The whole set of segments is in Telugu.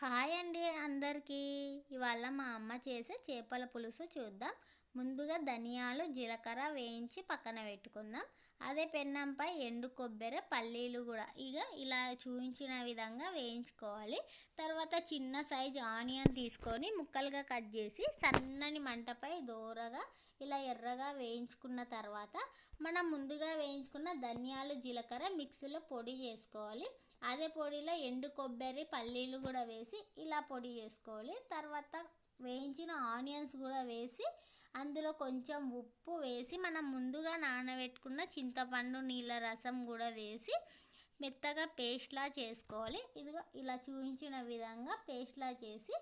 హాయ్ అండి అందరికీ. ఇవాళ మా అమ్మ చేసే చేపల పులుసు చూద్దాం. ముందుగా ధనియాలు జీలకర్ర వేయించి పక్కన పెట్టుకుందాం. అదే పెన్నంపై ఎండు కొబ్బరి పల్లీలు కూడా ఇక ఇలా చూపించిన విధంగా వేయించుకోవాలి. తర్వాత చిన్న సైజు ఆనియన్ తీసుకొని ముక్కలుగా కట్ చేసి సన్నని మంటపై దూరగా ఇలా ఎర్రగా వేయించుకున్న తర్వాత మనం ముందుగా వేయించుకున్న ధనియాలు జీలకర్ర మిక్సీలో పొడి చేసుకోవాలి. అదే పొడిలో ఎండు కొబ్బరి పల్లీలు కూడా వేసి ఇలా పొడి చేసుకోవాలి. తర్వాత వేయించిన ఆనియన్స్ కూడా వేసి అందులో కొంచెం ఉప్పు వేసి మనం ముందుగా నానబెట్టుకున్న చింతపండు నీళ్ళ రసం కూడా వేసి మెత్తగా పేస్ట్లా చేసుకోవాలి. ఇదిగో ఇలా చూపించిన విధంగా పేస్ట్లా చేసి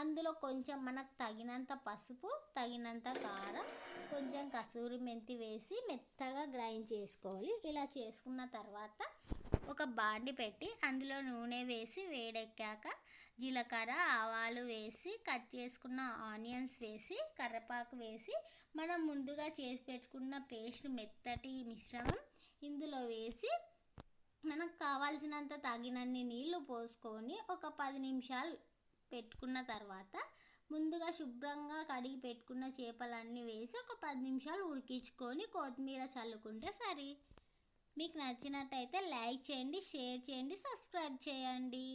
అందులో కొంచెం మనకు తగినంత పసుపు తగినంత కారం కొంచెం కసూరి మెంతి వేసి మెత్తగా గ్రైండ్ చేసుకోవాలి. ఇలా చేసుకున్న తర్వాత బాండి పెట్టి అందులో నూనె వేసి వేడెక్కాక జీలకర్ర ఆవాలు వేసి కట్ చేసుకున్న ఆనియన్స్ వేసి కర్రపాకు వేసి మనం ముందుగా చేసి పెట్టుకున్న పేస్ట్ మెత్తటి మిశ్రమం ఇందులో వేసి మనకు కావాల్సినంత తగినన్ని నీళ్ళు పోసుకొని ఒక పది నిమిషాలు పెట్టుకున్న తర్వాత ముందుగా శుభ్రంగా కడిగి పెట్టుకున్న చేపలన్నీ వేసి ఒక పది నిమిషాలు ఉడికించుకొని కొత్తిమీర చల్లుకుంటే సరే. మీకు నచ్చినట్టయితే లైక్ చేయండి షేర్ చేయండి సబ్స్క్రైబ్ చేయండి.